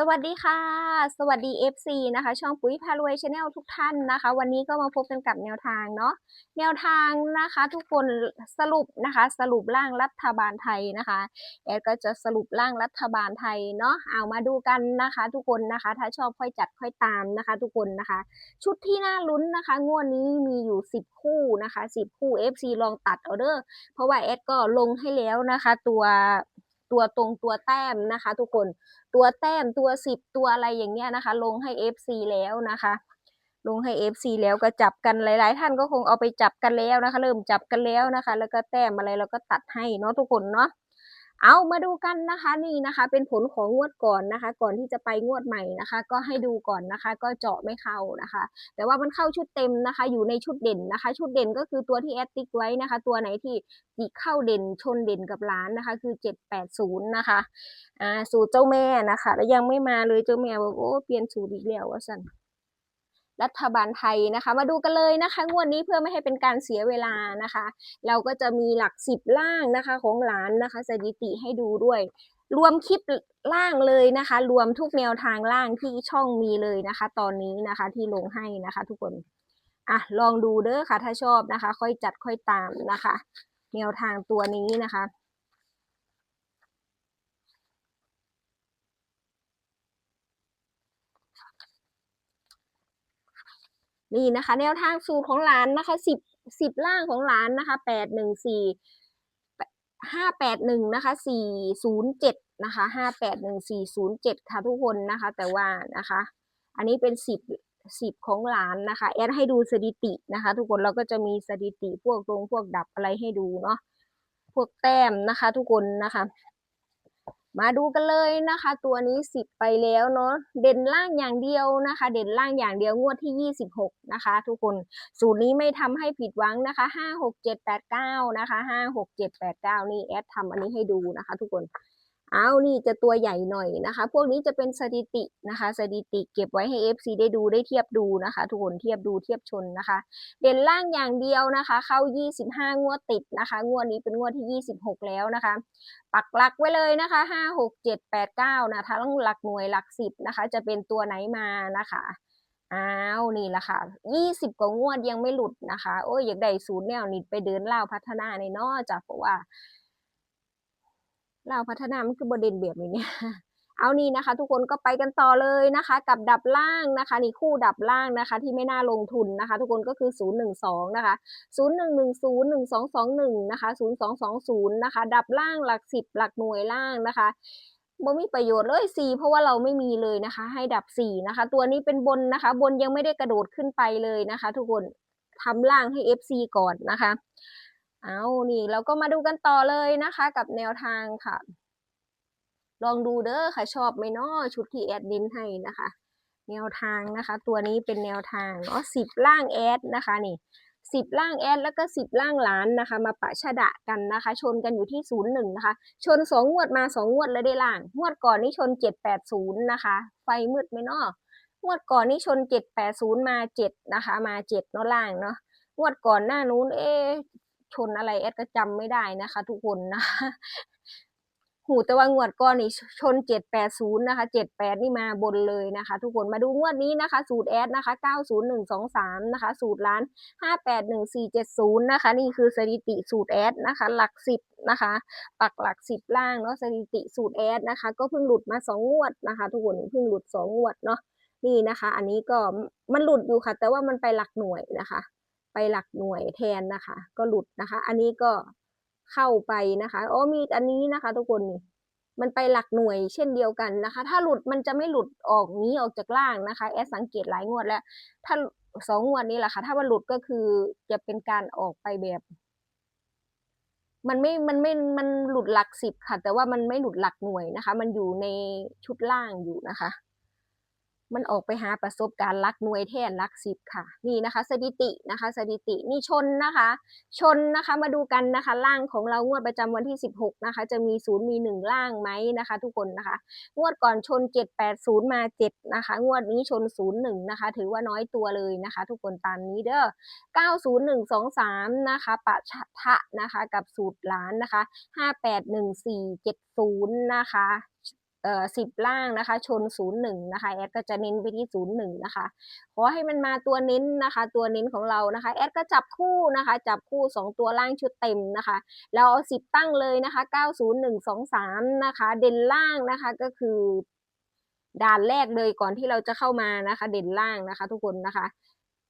สวัสดีค่ะ สวัสดี FC นะคะ ช่องปุ๋ยพารวยชาแนลทุกท่านนะคะ วันนี้ก็มาพบกันกับแนวทางเนาะแนวทางนะคะ ทุกคนสรุปนะคะ สรุปร่างรัฐบาลไทยนะคะแอดก็จะสรุปร่างรัฐบาลไทยเนาะเอามาดูกันนะคะ ทุกคนนะคะ ถ้าชอบค่อยจัดค่อยตามนะคะ ทุกคนนะคะ ชุดที่น่าลุ้นนะคะ งวดนี้มีอยู่ 10 คู่นะคะ 10 คู่ FC ลองตัดเอาเด้อเพราะว่าแอดก็ลงให้แล้วนะคะ ตัว ตัวตรงตัวแต้มนะคะ ทุกคนตัวแต้มตัวสิบตัวอะไรอย่างเงี้ยนะคะ ลงให้ FC แล้วนะคะ ลงให้ FC แล้วก็จับกันหลาย ๆ ท่านก็คงเอาไปจับกันแล้วนะคะ เริ่มจับกันแล้วนะคะ แล้วก็แต้มอะไรเราก็ตัดให้เนาะทุกคนเนาะ เอามาดูกันนะคะนี่นะคะ เป็นผลของงวดก่อนนะคะ ก่อนที่จะไปงวดใหม่นะคะ ก็ให้ดูก่อนนะคะ ก็เจาะไม่เข้านะคะ แต่ว่ามันเข้าชุดเต็มนะคะ อยู่ในชุดเด่นนะคะ ชุดเด่นก็คือตัวที่แอดติ๊กไว้นะคะ ตัวไหนที่อีเข้าเด่นชนเด่นกับร้านนะคะ คือ 780 นะคะอ่าสูตรเจ้าแม่นะคะ แล้วยังไม่มาเลยเจ้าแม่บอกโอ้เปลี่ยนสูตรอีกแล้วว่าสัน รัฐบาลไทยนะคะ มาดูกันเลยนะคะ งวดนี้เพื่อไม่ให้เป็นการเสียเวลานะคะ เราก็จะมีหลักสิบล่างนะคะของหลานนะคะ สถิติให้ดูด้วย รวมคลิปล่างเลยนะคะ รวมทุกแนวทางล่างที่ช่องมีเลยนะคะ ตอนนี้นะคะที่ลงให้นะคะ ทุกคนอะลองดูเด้อค่ะ ถ้าชอบนะคะ ค่อยจัดค่อยตามนะคะ แนวทางตัวนี้นะคะ นี่นะคะ แนวทางสูตรของหลานนะคะสิบสิบล่างของหลานนะคะแปดหนึ่งสี่ห้าแปดหนึ่งนะคะสี่ศูนย์เจ็ดนะคะห้าแปดหนึ่งสี่ศูนย์เจ็ดค่ะทุกคนนะคะ แต่ว่านะคะ อันนี้เป็นสิบสิบของหลานนะคะแอดให้ดูสถิตินะคะ ทุกคนเราก็จะมีสถิติพวกตรงพวกดับอะไรให้ดูเนาะพวกแต้มนะคะ ทุกคนนะคะ มาดูกันเลยนะคะ ตัวนี้สิบไปแล้วเนาะเด่นล่างอย่างเดียวนะคะ เด่นล่างอย่างเดียวงวดที่ยี่สิบหกนะคะ ทุกคนสูตรนี้ไม่ทำให้ผิดหวังนะคะห้าหกเจ็ดแปดเก้านะคะห้าหกเจ็ดแปดเก้านี่แอดทำอันนี้ให้ดูนะคะ ทุกคน เอานี่จะตัวใหญ่หน่อยนะคะ พวกนี้จะเป็นสถิตินะคะ สถิติเก็บไว้ให้ FC ได้ดูได้เทียบดูนะคะ ทุกคนเทียบดูเทียบชนนะคะ เด่นล่างอย่างเดียวนะคะ เข้า 25 งวดติดนะคะ งวดนี้เป็นงวดที่ 26 แล้วนะคะ ปักหลักไว้เลยนะคะ 5 6 7 8 9นะทั้งหลักหน่วยหลักสิบนะคะ จะเป็นตัวไหนมานะคะอ้าวนี่แหละค่ะ20กว่างวดยังไม่หลุดนะคะ โอ้ยอยากได้ศูนย์แนวนิดไปเดินเล่าพัฒนาในนอจากเพราะว่า เราพัฒนามันคือบเด่นแบบนี้เนี่ยเอานี่นะคะ ทุกคนก็ไปกันต่อเลยนะคะ กับดับล่างนะคะนี่คู่ดับล่างนะคะ ที่ไม่น่าลงทุนนะคะ ทุกคนก็คือ 012 นะคะ 0110 1221 นะคะ 0220 นะคะ ดับล่างหลักสิบหลักหน่วยล่างนะคะบ่มีประโยชน์เลยสี่เพราะว่าเราไม่มีเลยนะคะ ให้ดับสี่นะคะ ตัวนี้เป็นบนนะคะ บนยังไม่ได้กระโดดขึ้นไปเลยนะคะ ทุกคนทำล่างให้ FC ก่อนนะคะ เอานี่เราก็มาดูกันต่อเลยนะคะ กับแนวทางค่ะ ลองดูเด้อค่ะชอบไหมเนาะชุดที่แอดดินให้นะคะ แนวทางนะคะ ตัวนี้เป็นแนวทางเนาะสิบล่างแอดนะคะนี่สิบล่างแอดแล้วก็สิบล่างล้านนะคะ มาปะชะดะกันนะคะ ชนกันอยู่ที่ศูนย์หนึ่งนะคะ ชนสองงวดมาสองงวดแล้วได้ล่างงวดก่อนนี่ชนเจ็ดแปดศูนย์นะคะ ไฟมืดไหมเนาะงวดก่อนนี่ชนเจ็ดแปดศูนย์มาเจ็ดนะคะ มาเจ็ดเนาะล่างเนาะงวดก่อนหน้านู้นเอ๊ะ ชนอะไรแอดก็จำไม่ได้นะคะ ทุกคนนะคะหูแต่ว่างวดก่อนนี่ชนเจ็ดแปดศูนย์นะคะเจ็ดแปดนี่มาบนเลยนะคะ ทุกคนมาดูงวดนี้นะคะ สูตรแอดนะคะเก้าศูนย์หนึ่งสองสามนะคะ สูตรร้านห้าแปดหนึ่งสี่เจ็ดศูนย์นะคะ นี่คือสถิติสูตรแอดนะคะ หลักสิบนะคะ ปักหลักสิบล่างเนาะสถิติสูตรแอดนะคะ ก็เพิ่งหลุดมาสองงวดนะคะ ทุกคนเพิ่งหลุดสองงวดเนาะนี่นะคะ อันนี้ก็มันหลุดอยู่ค่ะ แต่ว่ามันไปหลักหน่วยนะคะ ไปหลักหน่วยแทนนะคะ ก็หลุดนะคะ อันนี้ก็เข้าไปนะคะอ๋อมีอันนี้นะคะ ทุกคนนี่มันไปหลักหน่วยเช่นเดียวกันนะคะ ถ้าหลุดมันจะไม่หลุดออกนี้ออกจากล่างนะคะ แอดสังเกตหลายงวดแล้ว ถ้าสองงวดนี้แหละค่ะ ถ้ามันหลุดก็คือจะเป็นการออกไปแบบ มันไม่ มันไม่ มันหลุดหลักสิบค่ะ แต่ว่ามันไม่หลุดหลักหน่วยนะคะ มันอยู่ในชุดล่างอยู่นะคะ มันออกไปหาประสบการณ์ลักหน่วยแทนลักสิบค่ะ นี่นะคะ สถิตินะคะ สถิตินี่ชนนะคะ ชนนะคะมาดูกันนะคะ ล่างของเรางวดประจำวันที่ 16 นะคะ จะมีศูนย์มีหนึ่งล่างไหมนะคะ ทุกคนนะคะ งวดก่อนชน 780 มา7นะคะ งวดนี้ชน 01 นะคะ ถือว่าน้อยตัวเลยนะคะ ทุกคนตามนี้เด้อ90123 นะคะปะชะทะนะคะ กับสูตรล้านนะคะ 581470 นะคะ เอ่อสิบล่างนะคะ ชนศูนย์หนึ่งนะคะ แอดก็จะเน้นไปที่ศูนย์หนึ่งนะคะ ขอให้มันมาตัวเน้นนะคะ ตัวเน้นของเรานะคะ แอดก็จับคู่นะคะ จับคู่สองตัวล่างชุดเต็มนะคะแล้วเอาสิบตั้งเลยนะคะเก้าศูนย์หนึ่งสองสามนะคะ เด่นล่างนะคะก็คือด่านแรกเลยก่อนที่เราจะเข้ามานะคะ เด่นล่างนะคะ ทุกคนนะคะ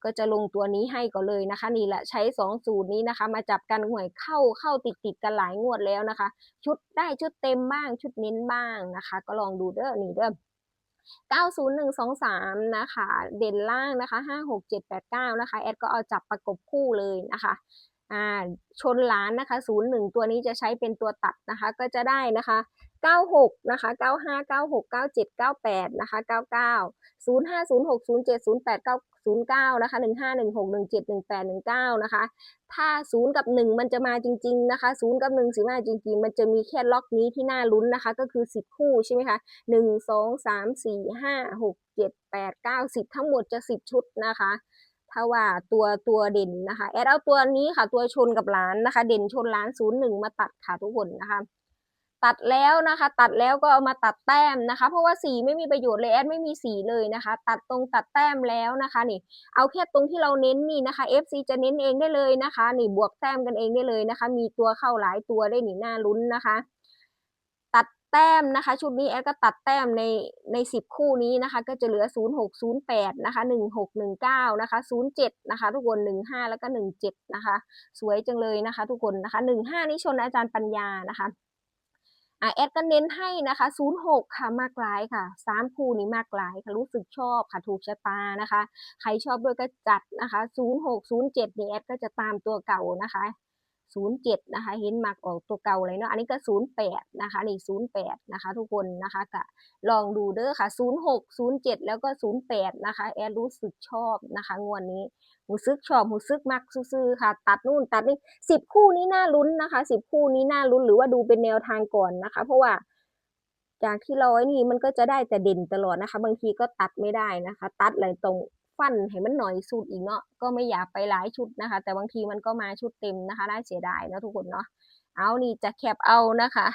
ก็จะลงตัวนี้ให้ก่อนเลยนะคะ นี่แหละใช้สองสูตรนี้นะคะ มาจับกันหวยเข้าเข้าติดติดกันหลายงวดแล้วนะคะ ชุดได้ชุดเต็มบ้างชุดเน้นบ้างนะคะ ก็ลองดูเด้อนี่เด้อ90123 นะคะ เด่นล่างนะคะ 56789 นะคะ แอดก็เอาจับประกบคู่เลยนะคะอ่าชนล้านนะคะ 01 ตัวนี้จะใช้เป็นตัวตัดนะคะ ก็จะได้นะคะ 96 นะคะ 95 96 97 98 นะคะ 99 05 06 07 08 9 09 นะคะ 15 16 17 18 19 นะคะ ถ้า 0 กับ 1 มันจะมาจริง ๆ นะคะ 0 กับ 1 สิมาจริง ๆ มันจะมีแค่ล็อกนี้ที่น่าลุ้นนะคะ ก็คือ 10 คู่ใช่ไหมคะหนึ่งสองสามสี่ห้าหกเจ็ดแปดเก้าสิบทั้งหมดจะสิบชุดนะคะถ้าว่าตัวตัวเด่นนะคะ แอดเอาตัวนี้ค่ะ ตัวชนกับล้านนะคะ เด่นชนล้านศูนย์หนึ่งมาตัดค่ะทุกคนนะคะ ตัดแล้วนะคะ ตัดแล้วก็เอามาตัดแต้มนะคะ เพราะว่าสีไม่มีประโยชน์เลยแอดไม่มีสีเลยนะคะ ตัดตรงตัดแต้มแล้วนะคะนี่ เอาแค่ตรงที่เราเน้นนี่นะคะ FC จะเน้นเองได้เลยนะคะ นี่บวกแต้มกันเองได้เลยนะคะ มีตัวเข้าหลายตัวได้นี่น่าลุ้นนะคะ ตัดแต้มนะคะ ชุดนี้แอดก็ตัดแต้มในในสิบคู่นี้นะคะ ก็จะเหลือ 0 6 0 8นะคะ1 6 1 9นะคะ0 7นะคะ ทุกคน 1 5 แล้วก็1 7นะคะ สวยจังเลยนะคะ ทุกคนนะคะ 1 5 นี่ชนอาจารย์ปัญญานะคะ อะแอดก็เน้นให้นะคะ06ค่ะมากหลายค่ะ3คู่นี้มากหลายค่ะรู้สึกชอบค่ะถูกชะตานะคะ ใครชอบด้วยก็จัดนะคะ06 07นี่แอดก็จะตามตัวเก่านะคะ 07นะคะเห็นมักออกตัวเก่าเลยเนาะอันนี้ก็08นย์แปดนะคะนี่08นย์แปดนะคะทุกคนนะคะก็ลองดูเด้อค่ะ06 07แล้วก็08นย์แปดนะคะแอดรู้สึกชอบนะคะงวดนี้หูซึกชอบหูซึกมักซื่อค่ะ ตัดนู่นตัดนี่10คู่นี้น่าลุ้นนะคะ10คู่นี้น่าลุ้นหรือว่าดูเป็นแนวทางก่อนนะคะ เพราะว่าจากที่เราไอ้นี่มันก็จะได้แต่เด่นตลอดนะคะ บางทีก็ตัดไม่ได้นะคะ ตัดอะไรตรง ฟันให้มันหน่อยสุดอีกเนาะก็ไม่อยากไปหลายชุดนะคะ แต่บางทีมันก็มาชุดเต็มนะคะน่าเสียดายเนาะทุกคนเนาะเอานี่จะแคปเอานะคะ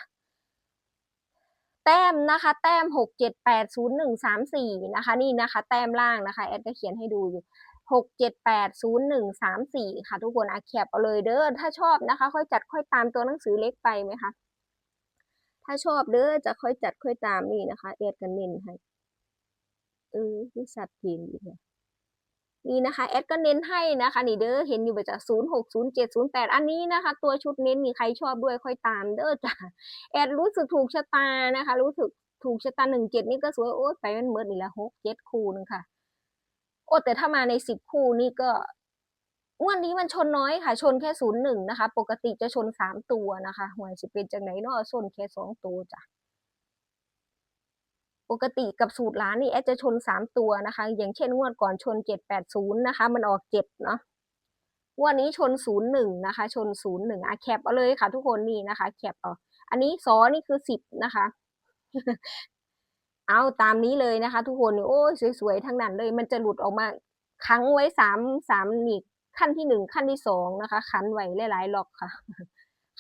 แต้มนะคะ แต้มหกเจ็ดแปดศูนย์หนึ่งสามสี่นะคะ นี่นะคะ แต้มล่างนะคะแอดก็เขียนให้ดูอยู่หกเจ็ดแปดศูนย์หนึ่งสามสี่ค่ะ ทุกคนอาแคปเอาเลยเด้อถ้าชอบนะคะ ค่อยจัดค่อยตามตัวหนังสือเล็กไปไหมคะถ้าชอบเด้อจะค่อยจัดค่อยตามนี่นะคะแอดกันเน้นให้เออที่สัตว์เพียงดีเลย นี่นะคะแอดก็เน้นให้นะคะนี่เด้อเห็นอยู่ประจากศูนย์หกศูนย์เจ็ดศูนย์แปดอันนี้นะคะ ตัวชุดเน้นมีใครชอบด้วยค่อยตามเด้อจ้ะแอดรู้สึกถูกชะตานะคะ รู้สึกถูกชะตาหนึ่งเจ็ดนี่ก็สวยโอ๊ยไปมันเมิดนี่ละหกเจ็ดคู่นึงค่ะ โอ้แต่ถ้ามาในสิบคู่นี่ก็วันนี้มันชนน้อยค่ะ ชนแค่ศูนย์หนึ่งนะคะ ปกติจะชนสามตัวนะคะหวยสิเป็นจังไหนเนาะชนแค่สองตัวจ้ะ ปกติกับสูตรร้านนี่แอดจะชนสามตัวนะคะ อย่างเช่นงวดก่อนชนเจ็ดแปดศูนย์นะคะ มันออกเจ็ดเนาะงวดนี้ชนศูนย์หนึ่งนะคะ ชนศูนย์หนึ่งอะแคปเอาเลยค่ะ ทุกคนนี่นะคะ แคปเอาอันนี้ซอนี่คือสิบนะคะ เอาตามนี้เลยนะคะ ทุกคนโอ้ยสวยๆทั้งนั้นเลย มันจะหลุดออกมาค้างไว้สามสามนี่ขั้นที่หนึ่งขั้นที่สองนะคะคันไว้หลายๆล็อกค่ะ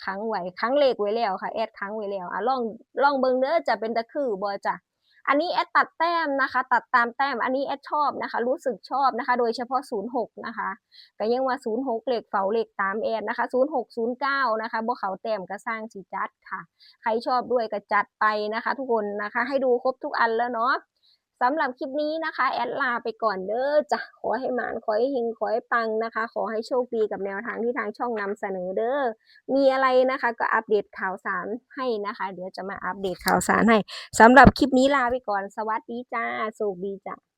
ค้างไว้ค้างเลขไว้แล้วค่ะ แอดค้างไว้แล้วอะลองลองเบิ่งเด้อจะเป็นตะคือบอจ้ะ อันนี้แอดตัดแต้มนะคะ ตัดตามแต้ม อันนี้แอดชอบนะคะ รู้สึกชอบนะคะ โดยเฉพาะ 06 นะคะก็ยังว่า 06 เหล็กเฝาเหล็กตามแอดนะคะ 06 09 นะคะบ่เขาแต้มก็สร้างสีจัดค่ะ ใครชอบด้วยก็จัดไปนะคะ ทุกคนนะคะ ให้ดูครบทุกอันแล้วเนาะ สำหรับคลิปนี้นะคะ แอดลาไปก่อนเด้อจ้ะขอให้หมานขอให้เฮงขอให้ปังนะคะ ขอให้โชคดีกับแนวทางที่ทางช่องนำเสนอเด้อมีอะไรนะคะ ก็อัปเดตข่าวสารให้นะคะ เดี๋ยวจะมาอัปเดตข่าวสารให้สำหรับคลิปนี้ลาไปก่อนสวัสดีจ้าโชคดีจ้า